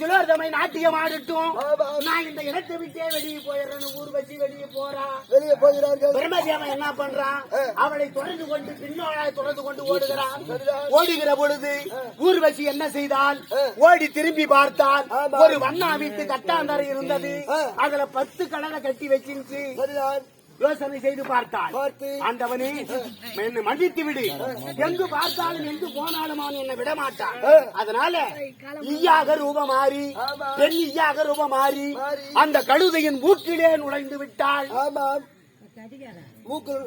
சிலோர்தமை நாட்டியம் ஆடட்டும். நான் இந்த இடத்தை விட்டே வெளியே போயிடுறேன்னு ஊர் வச்சு வெளியே போறா வெளியே போகிறார்கள் பிரம்மதேவன் என்ன பண்றான். அவளை தொடர்ந்து கொண்டு பின்னோடாய் தொடர்ந்து கொண்டு ஓடுகிறான். ஓடுகிற பொழுது ஊர்வசி என்ன செய்தால். ஓடி திரும்பி பார்த்தால். ஒரு வண்ணா வீட்டு கட்டாந்தரை இருந்தது. அதுல பத்து கடலை கட்டி வச்சிருச்சு யோசனை செய்து பார்த்தாள் பார்த்து. ஆண்டவனே என்னை மன்னித்து விடு. எங்கு பார்த்தாலும் எங்கு போனாலும் அவன் என்னை விட மாட்டான். அதனால ஈயாக ரூபம் மாறி. பெண் ஈயாக ரூபம் மாறி. அந்த கழுதையின் மூக்கிலே நுழைந்து விட்டாள். ஆமாம். மூக்குள்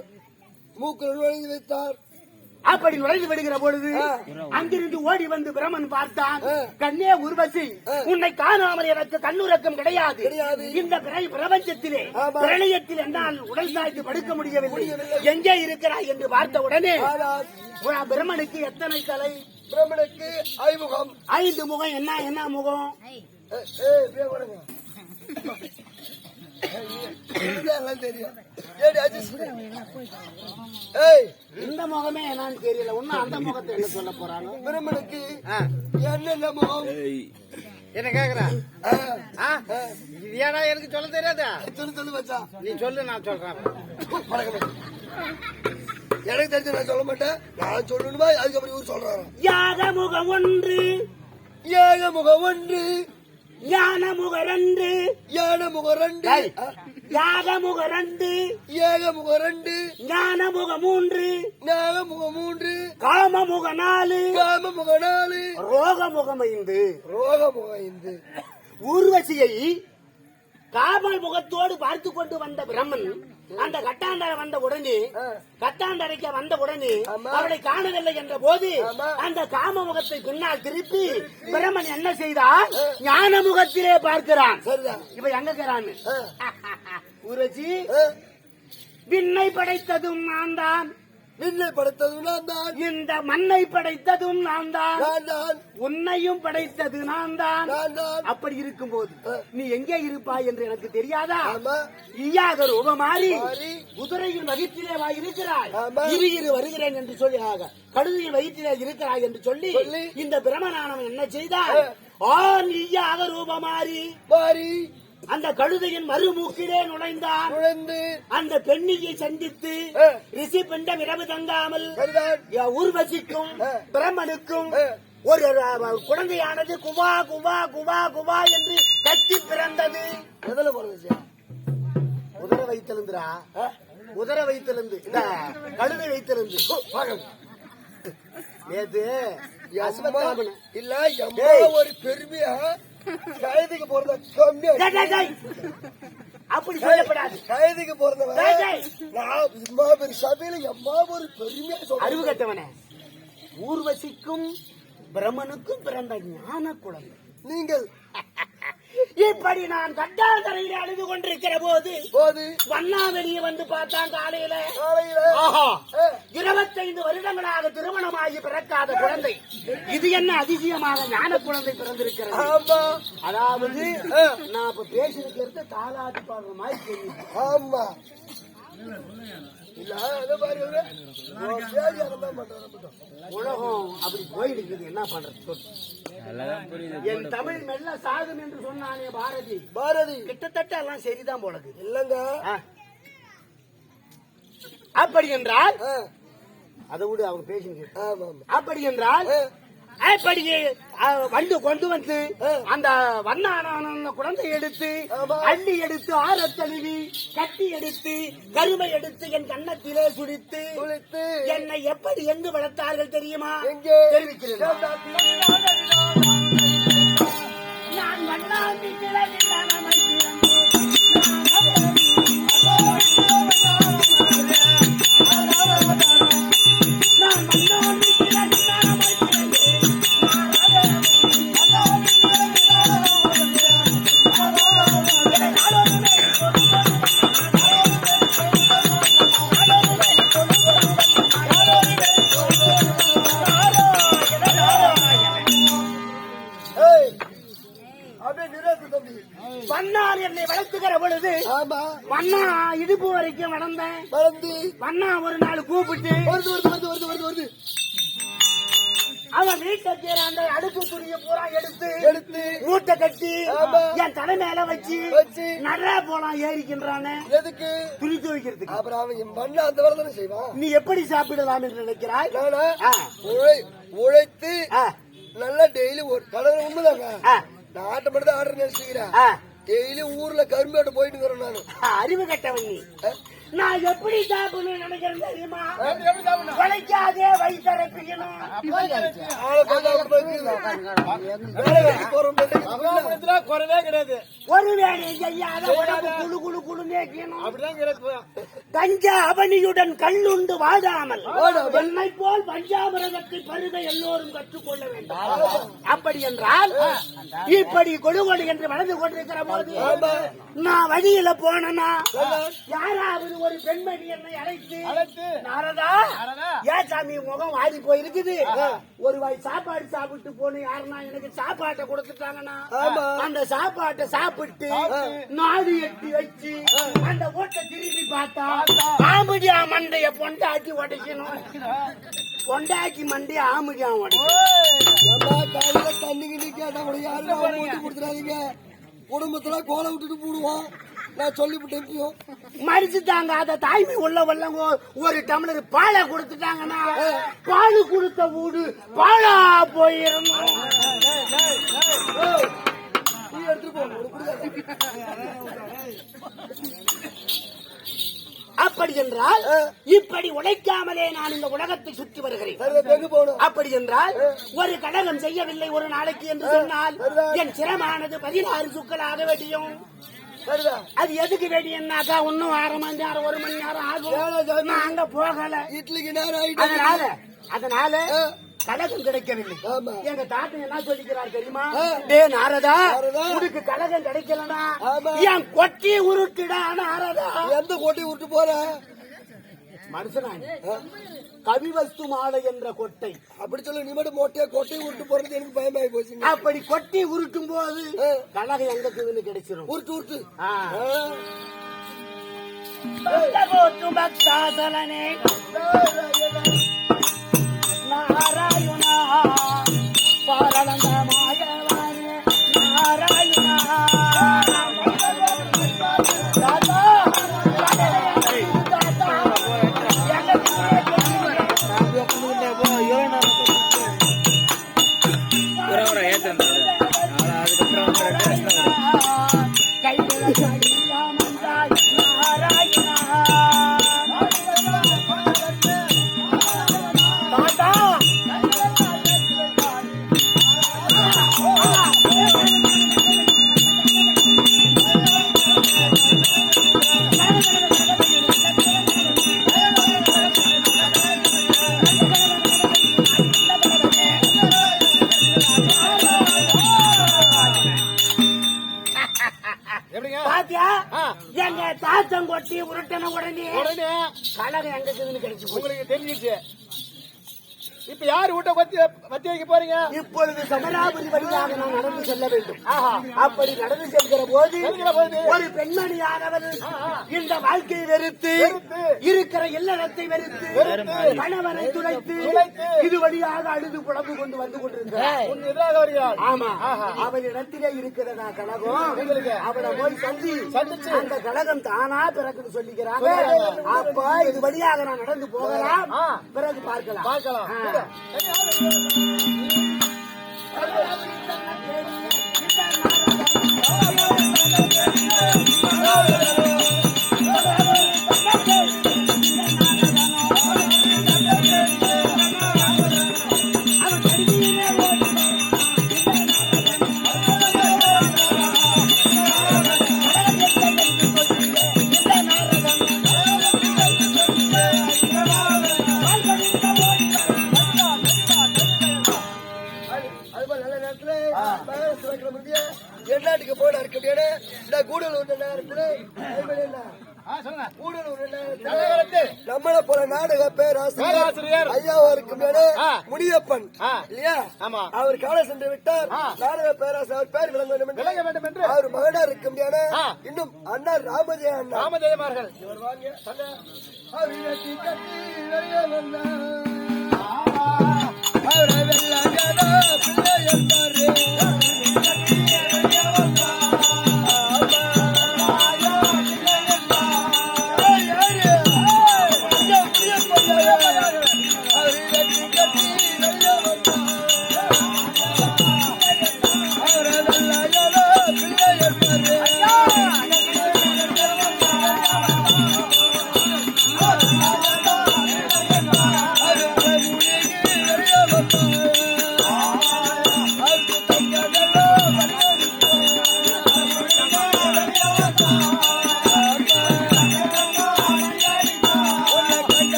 மூக்குள் நுழைந்து வைத்தார் அப்படி நுழைந்து விடுகிற பொழுது. அங்கிருந்து ஓடி வந்து பிரமன் பார்த்தான். கண்ணே உருவசி. உன்னை காணாமல் எனக்கு கண்ணுறக்கம் கிடையாது கிடையாது. இந்த பிர- பிரபஞ்சத்திலே. பிரளயத்தில் என்னால் உடல் சாய்த்து படுக்க முடியவில்லை. எங்கே இருக்கிறாய் என்று பார்த்த உடனே பிரம்மனுக்கு எத்தனை தலை பிரம்மனுக்கு ஐமுகம் ஐந்து முகம் என்ன என்ன முகம் தெரியும். ஏய் இந்த முகமே என்னன்னு தெரியல. இன்னும் அந்த முகத்தை என்ன சொல்ல போறாங்க பிரம்மனுக்கு என்னென்ன முகம்? என்ன கேக்குற? ஆ, ஆ, ஏடா எனக்கு சொல்ல தெரியாதா? சொல்லு சொல்லு மச்சான். நீ சொல்லு நான் சொல்றேன். எனக்கு தெரிஞ்சு நான் சொல்ல மாட்டேன். நான் சொல்லணுமா? அதுக்கப்புறம் இவர் சொல்றாரு? யாக முகம் ஒன்று. ஏக முகம் ஒன்று. ஞான யானை முகம் ரெண்டு டேய். ஆ, யாக முகம் ரெண்டு ஏக முகம் ரெண்டு ஞான முகம் மூன்று நாக முகம் மூன்று காம முகம் நாலு காம முகம் நாலு ரோக முகம் ஐந்து ரோக முகம் ஐந்து ஊர்வசியை காமல் முகத்தோடு பார்த்து கொண்டு வந்த பிரம்மன் அந்த கட்டாண்டரை வந்த உடனே. கட்டாண்டரைக்க வந்த உடனே. அவளை காணவில்லை என்ற போது. அந்த காம முகத்தை பின்னால் திருப்பி பிரம்மன் என்ன செய்தார் ஞான முகத்திலே பார்க்கிறான். இப்ப எங்க இருக்கிறான்னு? ஆ, விண்ணை படைத்ததும் நான் தான். நின்னை படைத்தது நான் தான். இந்த மண்ணை படைத்ததும் நான் தான். நான் தான். உன்னையும் படைத்தது நான் தான். நான் தான். அப்படி இருக்கும்போது ஆ. நீ எங்கே இருப்பாய் என்று எனக்கு தெரியாதா? ஆமா. ஈயாக ரூப மாறி மாறி. குதிரையின் வயிற்றிலே வா இருக்கிறாய். இரு இரு வருகிறேன் என்று சொல்லி ஆக கழுதையின் வயிற்றிலே இருக்கிறாய் என்று சொல்லி. இந்த பிரமனானவன் என்ன செய்தான் ஆண் ஈயாக ரூப மாறி மாறி. அந்த கழுதையின் மறுமூக்கிலே நுழைந்தான். நுழைந்து அந்த பெண்ணியை சந்தித்து. ரிஷி பிண்டம் இரவு தங்காமல் ஊர்வசிக்கும் ஆ. ஒரு குழந்தையானது குவா குவா குவா குவா என்று கத்தி பிறந்தது. எதில் பிறந்துச்சு உதர வைத்திருந்துரா ஆ, உதர வைத்திருந்து. இந்த கழுதை வைத்திருந்து. நேத்து. இல்ல. ஒரு பெருமையா? கைதிக்கு போறத கம்மியா. அப்படி சொல்லப்படாது கைதிக்கு போறதவன். நான் இம்மா பெரிய சபையில எம்மா ஒரு பெருமையா அறிவு சொல்றேன் கட்டவனே ஊர்வசிக்கும் பிரம்மனுக்கும் பிறந்த ஞான குழந்தை நீங்கள் இப்படி நான் கட்டாந்தரையில் அழுது கொண்டிருக்கிற போது போது. வண்ணா வெளியே வந்து பார்த்தான் காலையில. ஆஹா. இருபத்தைந்து வருடங்களாக திருமணமாகி பிறக்காத குழந்தை. இது என்ன அதிசயமாக ஞான குழந்தை பிறந்திருக்கிறது. அதாவது நான் இப்ப பேசிருக்கிறது தாலாட்டு பாடுற மாதிரி தெரியுது ஆமா. உலகம் அப்படி போயிடுக்குது என்ன பண்றது. என் தமிழ் மெல்ல சாகும் என்று சொன்னானே பாரதி. பாரதி. கிட்டத்தட்ட எல்லாம் சரிதான் போலது இல்லங்க. அப்படி என்றால் அதை விட அவங்க ஆமா அப்படி என்றால் அஹ், வந்து கொண்டு வந்து. அந்த வண்ணான குழந்தை எடுத்து. அள்ளி எடுத்து ஆறத் தழுவி கட்டி எடுத்து கருமை எடுத்து என் கன்னத்திலே சுடித்து என்னை எப்படி எங்கு வளர்த்தார்கள் தெரியுமா? தெரிவிக்கிறேன். ஆமா வண்ணா இடுப்பு வரைக்கும் மறந்து வண்ணா ஒரு நாள் கூப்பிட்டு. வருது வருது வருது வருது வருது வருது. அவன் வீட்டுல அந்த அடுப்பு துணியை பூரா எடுத்து எடுத்து. மூட்டை கட்டி. என் தலை மேல வச்சு வச்சு. நடா போலாம் ஏறிக்கின்றானே. எதுக்கு? துணி துவைக்கிறதுக்கு அப்புறம் அவன் என் மண்ண அந்த வேலை தானே செய்வான். நீ எப்படி சாப்பிடலாம் என்று நினைக்கிறாய் உழைத்து நல்லா டெய்லி ஒரு கடவுள் உண்மைதாங்க. நான் ஆட்டை மட்டும் தான் ஆர்டர் நினைச்சுக்கிறேன். டெய்லி ஊர்ல கரும்பேட்டை போயிட்டு இருக்கிறேன் நானு அறிவு ஆ? நான் எப்படி சாப்பிடணும்னு நினைக்கிறேன் தெரியுமா உழைக்காதே பெண்ணுக்கு. குறவே கிடையாது ஒரு வேலையை செய்யாத உடம்பு குழு குழு குழு நேக்கணும் அப்படிதான் கிடக்கு கஞ்ச அவனியுடன் கல்லுண்டு வாழாமல். என்னை போல் பஞ்சாமிரதத்தை பருக எல்லோரும் கற்றுக்கொள்ள வேண்டும் அப்படி என்றால் இப்படி கொடு கொடு என்று வளர்ந்து கொண்டிருக்கிற போது. நான் வழியில போனேன்னா யாராவது ஒரு பெண்மணி என்னை அழைத்து அழைத்து. நாரதா நாரதா. ஏன் சாமி முகம் வாடி போயிருக்குது. ஒரு வாய் சாப்பாடு சாப்பிட்டு போன யாருன்னா எனக்கு சாப்பாட்டை கொடுத்துட்டாங்கன்னா. அந்த சாப்பாட்டை சாப்பிட்டு நாடு எட்டி வச்சு அந்த ஓட்டை திரும்பி பார்த்தா ஆமுடியா மண்டைய பொண்டாட்டி உடைக்கணும். பொண்டாட்டி மண்டைய ஆமுடியா உடைக்கணும். தண்ணிக்கு நீ கேட்டா கூட யாரும் கொடுத்துறாதீங்க குடும்பத்துல கோலை விட்டுட்டு போடுவோம். நான் சொல்லிவிட்டேன் எப்பயும். மடிச்சு தாங்க அத தாய்மை உள்ள வல்லவங்க ஒரு டம்ளர் பாலை கொடுத்துட்டாங்கன்னா பால் கொடுத்த வீடு பாலா போயிடணும் ஏய், நீ எடுத்துட்டு போ உனக்கு கொடுக்காத. அப்படி என்றால் இப்படி உழைக்காமலே நான் இந்த உலகத்தை சுற்றி வருகிறேன். அப்படி என்றால் ஒரு கடகம் செய்யவில்லை ஒரு நாளைக்கு என்று சொன்னால் என் சிரமானது பதினாறு சுக்களாக வெடியும். அது எதுக்கு வெடியன்னாக்கா இன்னும் அரை மணி நேரம் ஒரு மணி நேரம் ஆகும். நான் அங்க போகல. இட்லிக்கு நேரம் அதனால அதனால கலகம் கிடைக்கவில்லை. எங்க தாத்தன் என்ன சொல்லிக்கிறார் தெரியுமா. டே நாரதா. உனக்கு கலகம் கிடைக்கலனா. என் கொட்டி உருட்டுடா நாரதா? எந்த கோட்டை விட்டு போற? மனுஷனாங்க கவிவஸ்து மாலை என்ற கொட்டை. அப்படி சொல்லு நீ மட்டும் மொட்டையா கோட்டையை விட்டு போறது எனக்கு பயமாயி போச்சுங்க அப்படி கொட்டி உருட்டும் போது ஆ. கலகம் எங்க இருக்குதுன்னு கிடைச்சிரும். உருட்டு உருட்டு. பக்தாசலனே. நாராயணா பாரளந்த மாயவானே போச்சு. இப்ப யாரு வீட்டை பத்தி பத்தி வைக்க போறீங்க? இப்பொழுது சமராபுரி வழியாக நான் நடந்து செல்ல வேண்டும். அப்படி நடந்து செல்கிற போது ஒரு பெண்மணியானவள் இந்த வாழ்க்கையை வெறுத்து இருக்கிற இல்லறத்தை வெறுத்து துளைத்து துளைத்து, இது வழியாக அழுது புலம்பு கொண்டு வந்து வருகிறார் ஆமா. அவனிடத்திலே இருக்கிறதா கழகம். அவனை போய் சந்தி. சந்திச்சு. அந்த கழகம் தானா பிறகுன்னு சொல்லிக்கிறாங்க. அப்ப இது வழியாக நான் நடந்து போகலாம். பிறகு பார்க்கலாம். பார்க்கலாம். ஆ. விடு. ஆ. முனியப்பன். இல்லையா ஆமா. அவர் காலை சென்று விட்டார். நாடக பேராசிரியர் அவர் பேர் விளங்க வேண்டும் விளங்க வேண்டும் என்று அவர் மகனா இருக்கும் முடியாது. இன்னும் அண்ணா ராமஜெய அண்ணா ராமஜெயமார்கள் இவர் வாங்க. அவரை பிள்ளை என்பாரு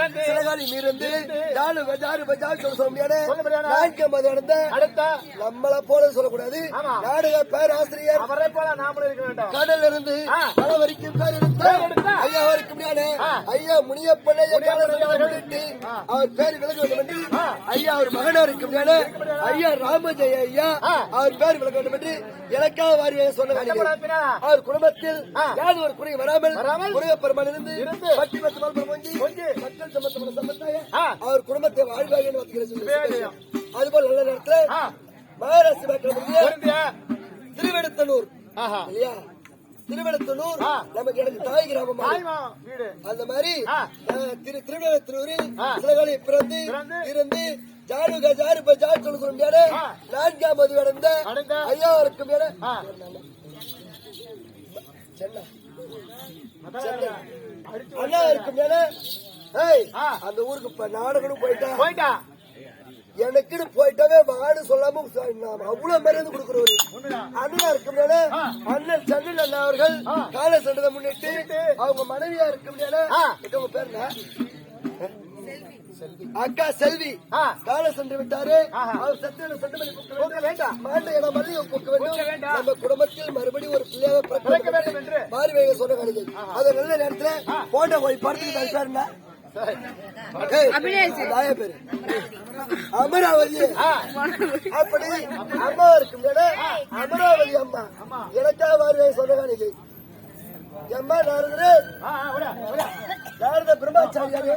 பிறந்து பிறந்து சில காலை மீறந்து நாலு பஜாரு பஜார் சொல்ல சொல்ல முடியாது சொல்ல முடியாது. நான்கு மதி நடந்த அடுத்த நம்மள போல சொல்லக்கூடாது. நாடக பேராசிரியர் அவரை போல நாமளும் இருக்க வேண்டும் கடல்ல இருந்து. பல வரைக்கும் பேர் எடுத்த. ஐயா வரைக்கும். ஐயா முனியப்பன் அவர் பேர் விளக்க வேண்டும் என்று. ஐயா அவர் மகனா இருக்க முடியாது ஐயா ராமஜெய ஐயா. அவர் பேர் விளக்க வேண்டும் என்று எனக்காக வாரியாக சொன்ன அவர் குடும்பத்தில். யாரும் ஒரு குறை வராமல் முருகப்பெருமான் இருந்து பட்டி பத்து மால் மக்கள் சம்பந்தப்பட்ட சம்பத்தாய ஆ. அவர் குடும்பத்தை வாழ்வாக வேலையா. அதுபோல் நல்ல நேரத்தில். மகாராஷ்டிர பொருந்திய திருவெடுத்தனூர் ஆஹா இல்லையா திருவெடுத்தனூர். நமக்கு எனக்கு தாய் கிராமம் அந்த மாதிரி திரு திருவெடுத்தனூரில் ஆ. சிலகாலி பிறந்து இருந்து ஜாரு கஜாரு பஜார் சொல்ல சொல்ல முடியாது ஆ. நான்காம் மது அடைந்த அடைந்த ஐயா இருக்கும் மேல. சென்னை மேல. அந்த ஊருக்கு இப்ப நாடகம் போயிட்டா போயிட்டா எனக்குன்னு போயிட்டாவே வான்னு சொல்லாம அவ்வளவு மரியாதை கொடுக்குறவரு உண்மைதான் அண்ணா இருக்கும் மேல ஆ. அண்ணன் சென்னில் அண்ணா அவர்கள். காலை சென்றதை முன்னிட்டு. அவங்க மனைவியா இருக்கும் மேல ஆ. உங்க பேர்? அக்கா செல்வி. காலை சென்று விட்டாரு ஆஹா. அவர் சத்தியில பூக்க வேண்டாம். மாட்டை இடம் மல்லிகை பூக்க வேண்டும். நம்ம குடும்பத்தில் மறுபடியும் ஒரு பிள்ளையாக பிறக்க பிறக்க வேண்டும் என்று. மாறுவேக சொன்ன கணிதை அது நல்ல நேரத்துல போட்ட போய் படத்துக்கு பேரு அமராவதி அப்படி அம்மா இருக்கும் அமராவதி அம்மா எனக்கா வருவேன் சொன்னகானிக்கு எம்மா நாரதரு நாரத பிரம்மாச்சாரியாரு